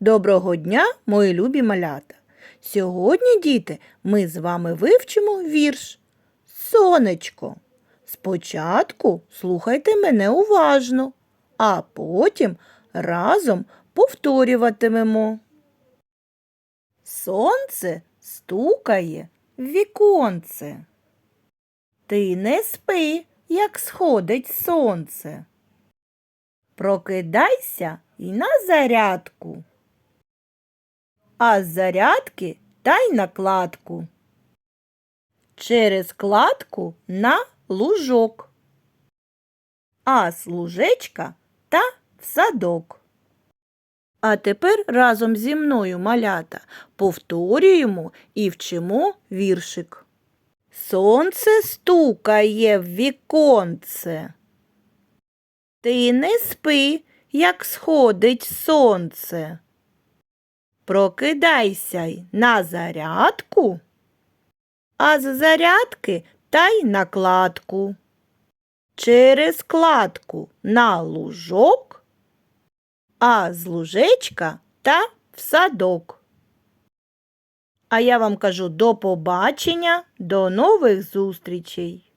Доброго дня, мої любі малята! Сьогодні, діти, ми з вами вивчимо вірш Сонечко. Спочатку слухайте мене уважно, а потім разом повторюватимемо. Сонце стукає в віконце. Ти не спи, як сходить сонце. Прокидайся і на зарядку. А з зарядки та й на кладку. Через кладку на лужок. А з лужечка та в садок. А тепер разом зі мною, малята, повторюємо і вчимо віршик. Сонце стукає в віконце. Ти не спи, як сходить сонце. Прокидайся й на зарядку, а з зарядки та й на кладку. Через кладку на лужок, а з лужечка та в садок. А я вам кажу до побачення, до нових зустрічей!